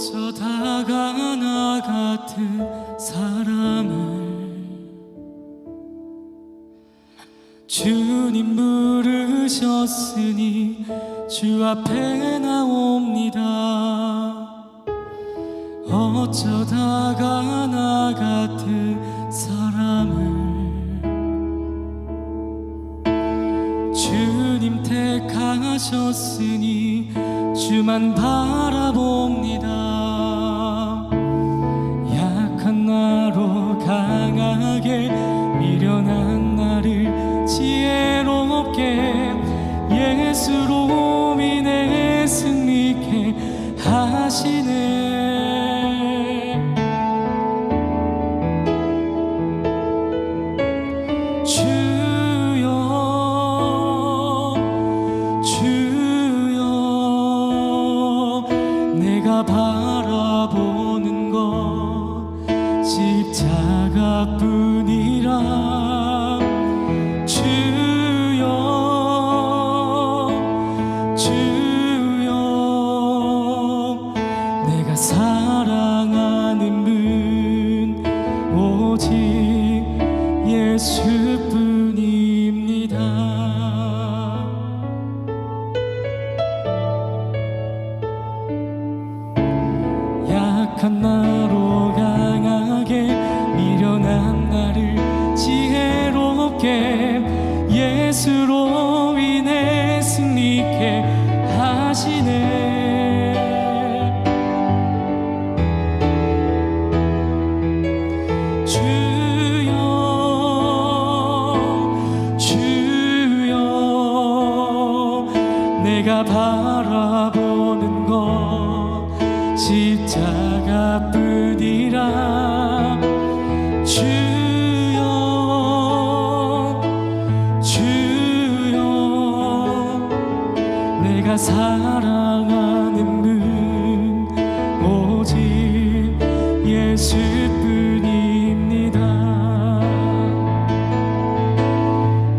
어쩌다가 나 같은 사람을 주님 부르셨으니 주 앞에 나옵니다. 어쩌다가 나 같은 사람을 주님 택하셨으니 주만 바라봅니다. 약한 나로 강하게 미련한 나를 지혜롭게 예수로 인해 승리케 하시네 십자가뿐이라 주여 주여. 내가 사랑하는 분 오직 예수뿐입니다. 약한 나로 예수로 인해 승리케 하시네. 십자가뿐이라. 주 사랑하는 분 오직 예수뿐입니다.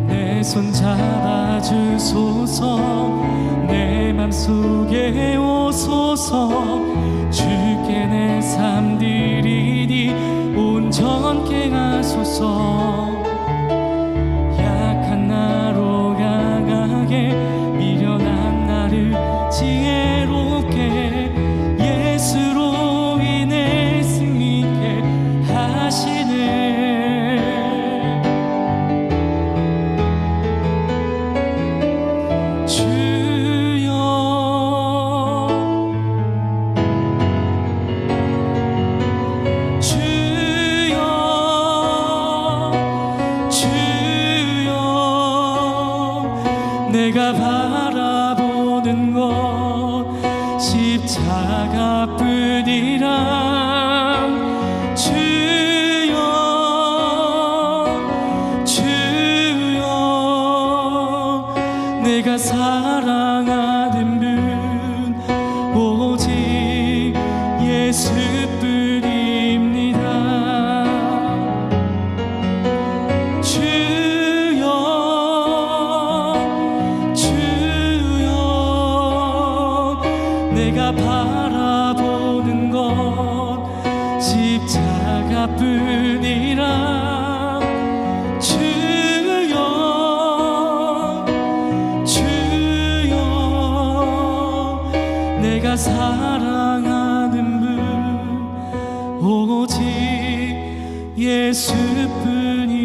내 손 잡아주소서 내 맘속에 오소서 주 내가 사랑하는 분 오직 예수뿐입니다. 주여 주여 내가 것 십자가뿐이라 주여 주여 내가 사랑하는 분 오직 예수뿐이